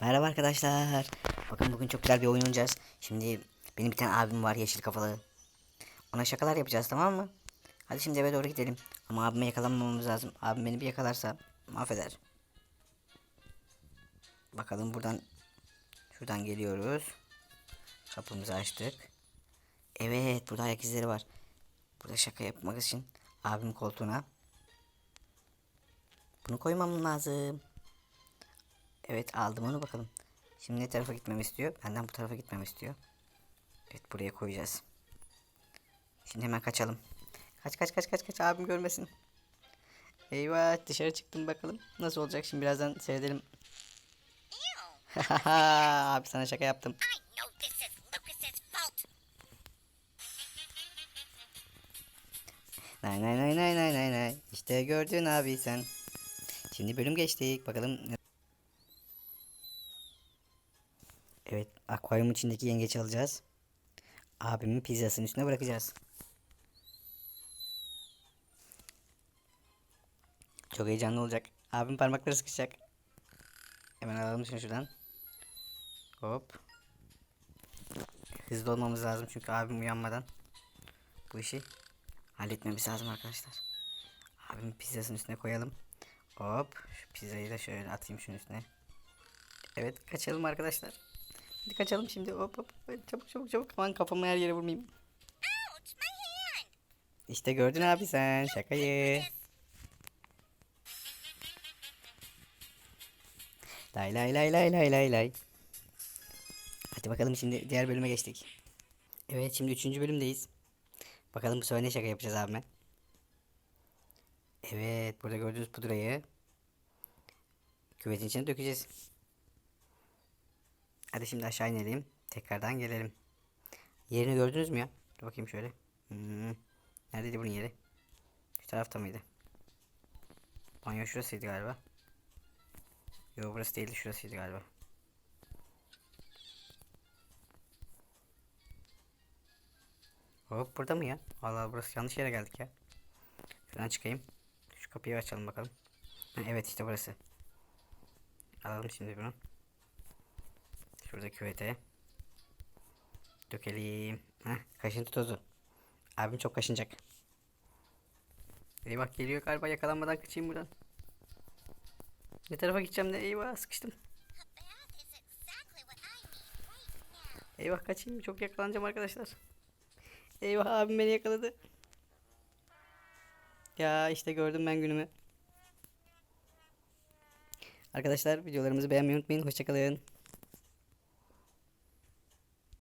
Merhaba arkadaşlar. Bakın bugün çok güzel bir oyun oynayacağız. Şimdi benim bir tane abim var yeşil kafalı. Ona şakalar yapacağız tamam mı? Hadi şimdi eve doğru gidelim. Ama abime yakalanmamamız lazım. Abim beni bir yakalarsa mahveder. Bakalım buradan şuradan geliyoruz. Kapımızı açtık. Evet burada ayak izleri var. Burada şaka yapmak için abim koltuğuna. Bunu koymam lazım. Evet aldım onu bakalım. Şimdi ne tarafa gitmemi istiyor? Benden bu tarafa gitmemi istiyor. Evet buraya koyacağız. Şimdi hemen kaçalım. Kaç kaç kaç kaç kaç abim görmesin. Eyvah dışarı çıktım bakalım. Nasıl olacak şimdi birazdan seyredelim. Abi sana şaka yaptım. Nay nay nay nay nay nay nay. İşte gördün abi sen. Şimdi bölüm geçtik. Bakalım. Akvaryum içindeki yengeç alacağız. Abimin pizzasının üstüne bırakacağız. Çok heyecanlı olacak. Abim parmakları sıkışacak. Hemen alalım şunu şuradan. Hop. Hızlı olmamız lazım çünkü abim uyanmadan bu işi halletmemiz lazım arkadaşlar. Abim pizzasının üstüne koyalım. Hop. Şu pizzayı da şöyle atayım şunun üstüne. Evet kaçalım arkadaşlar. Hadi kaçalım şimdi. Hop hop. Çabuk çabuk çabuk. Aman kafamı her yere vurmayayım. İşte gördün abi sen şakayı. Lay lay lay lay lay lay lay. Hadi bakalım şimdi diğer bölüme geçtik. Evet şimdi üçüncü bölümdeyiz. Bakalım bu sefer ne şaka yapacağız abime. Evet burada gördüğünüz pudrayı küvetin içine dökeceğiz. Hadi şimdi aşağı inelim. Tekrardan gelelim. Yerini gördünüz mü ya? Dur bakayım şöyle. Hmm. Neredeydi bunun yeri? Şu tarafta mıydı? Banyo şurasıydı galiba. Yok burası değildi şurasıydı galiba. Hop burada mı ya? Allah burası yanlış yere geldik ya. Şuradan çıkayım. Şu kapıyı açalım bakalım. Ha, evet işte burası. Alalım şimdi bunu. Şurada küvete. Dökelim. Heh, kaşıntı tozu. Abim çok kaşınacak. Eyvah geliyor galiba yakalanmadan kaçayım buradan. Ne tarafa gideceğim de eyvah sıkıştım. Eyvah kaçayım çok yakalanacağım arkadaşlar. Eyvah abim beni yakaladı. Ya işte gördüm ben günümü. Arkadaşlar videolarımızı beğenmeyi unutmayın. Hoşçakalın.